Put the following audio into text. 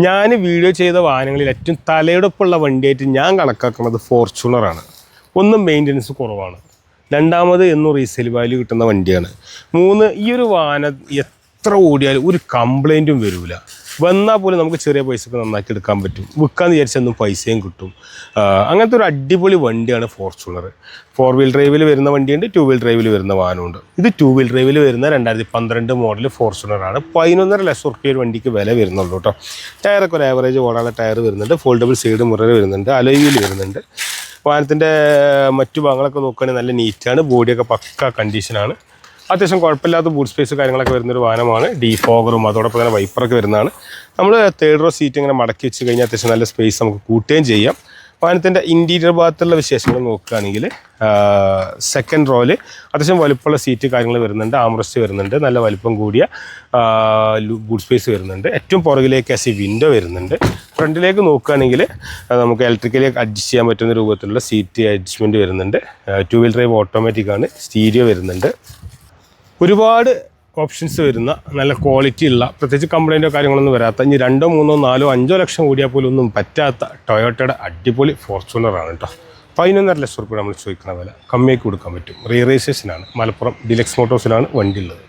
ഞാൻ വീഡിയോ ചെയ്ത വാഹനങ്ങളിൽ ഏറ്റവും തലയെടുപ്പുള്ള വണ്ടിയായിട്ട് ഞാൻ കണക്കാക്കുന്നത് ഫോർച്യൂണറാണ്. ഒന്നും മെയിന്റനൻസ് കുറവാണ്. രണ്ടാമത് എന്നും റീസെയിൽ വാല്യൂ കിട്ടുന്ന വണ്ടിയാണ്. മൂന്ന് ഈ ഒരു വാഹനം എത്ര ഓടിയാലും ഒരു കംപ്ലൈന്റും വരില്ല വന്നാൽ പോലും നമുക്ക് ചെറിയ പൈസക്ക് നന്നാക്കി എടുക്കാൻ പറ്റും. വിൽക്കാന്ന് വിചാരിച്ചൊന്നും പൈസയും കിട്ടും. അങ്ങനത്തെ ഒരു അടിപൊളി വണ്ടിയാണ് ഫോർച്യൂണർ ഫോർ വീൽ ഡ്രൈവിൽ വരുന്ന വണ്ടിയുണ്ട് ടു വീൽ ഡ്രൈവിൽ വരുന്ന വാഹനമുണ്ട്. ഇത് ടു വീൽ ഡ്രൈവിൽ വരുന്ന രണ്ടായിരത്തി പന്ത്രണ്ട് മോഡൽ ഫോർച്യൂണറാണ്. പതിനൊന്നര ലക്ഷം റുപ്യ ഒരു വണ്ടിക്ക് വില വരുന്നുള്ളൂ കേട്ടോ ടയറൊക്കെ ഒരു ആവറേജ് ഓടാനുള്ള ടയർ വരുന്നുണ്ട് ഫോൾഡബിൾ സൈഡ് മുറർ വരുന്നുണ്ട് അലോയിൽ വരുന്നുണ്ട്. വാഹനത്തിന്റെ മറ്റു ഭാഗങ്ങളൊക്കെ നോക്കുകയാണെങ്കിൽ നല്ല നീറ്റാണ് ബോഡിയൊക്കെ പക്ക കണ്ടീഷനാണ് അത്യാവശ്യം കുഴപ്പമില്ലാത്ത ബൂട്ട് സ്പേസ് കാര്യങ്ങളൊക്കെ വരുന്നൊരു വാഹനമാണ്. ഡീഫോഗറും അതോടൊപ്പം തന്നെ വൈപ്പറൊക്കെ വരുന്നതാണ്. നമ്മൾ തേർഡ് റോ സീറ്റ് ഇങ്ങനെ മടക്കി വെച്ച് കഴിഞ്ഞാൽ അത്യാവശ്യം നല്ല സ്പേസ് നമുക്ക് കൂട്ടുകയും ചെയ്യാം. വാഹനത്തിന്റെ ഇന്റീരിയർ ഭാഗത്തുള്ള വിശേഷങ്ങൾ നോക്കുകയാണെങ്കിൽ സെക്കൻഡ് റോയിൽ അത്യാവശ്യം വലുപ്പമുള്ള സീറ്റ് കാര്യങ്ങൾ വരുന്നുണ്ട് ആംറസ്റ്റ് വരുന്നുണ്ട് നല്ല വലുപ്പം കൂടിയ ബൂട്ട് സ്പേസ് വരുന്നുണ്ട്. ഏറ്റവും പുറകിലേക്ക് എസ് വിൻഡോ വരുന്നുണ്ട്. ഫ്രണ്ടിലേക്ക് നോക്കുകയാണെങ്കിൽ നമുക്ക് ഇലക്ട്രിക്കലി അഡ്ജസ്റ്റ് ചെയ്യാൻ പറ്റുന്ന രൂപത്തിലുള്ള സീറ്റ് അഡ്ജസ്റ്റ്മെന്റ് വരുന്നുണ്ട്. ടു വീൽ ഡ്രൈവ് ഓട്ടോമാറ്റിക് ആണ് സ്റ്റീരിയോ വരുന്നുണ്ട്. ഒരുപാട് ഓപ്ഷൻസ് വരുന്ന നല്ല ക്വാളിറ്റി ഉള്ള പ്രത്യേകിച്ച് കംപ്ലൈന്റോ കാര്യങ്ങളൊന്നും വരാത്ത ഇനി രണ്ടോ മൂന്നോ നാലോ അഞ്ചോ ലക്ഷം കൂടിയാൽ പോലും ഒന്നും പറ്റാത്ത ടൊയോട്ടയുടെ അടിപൊളി ഫോർച്യൂണറാണ് കേട്ടോ പതിനൊന്നര ലക്ഷം റുപ്യ നമ്മൾ ചോദിക്കുന്ന വില. കമ്മിയാക്കി കൊടുക്കാൻ പറ്റും. റീ മലപ്പുറം ഡിലക്സ് മോട്ടോഴ്സിലാണ് വണ്ടി ഉള്ളത്.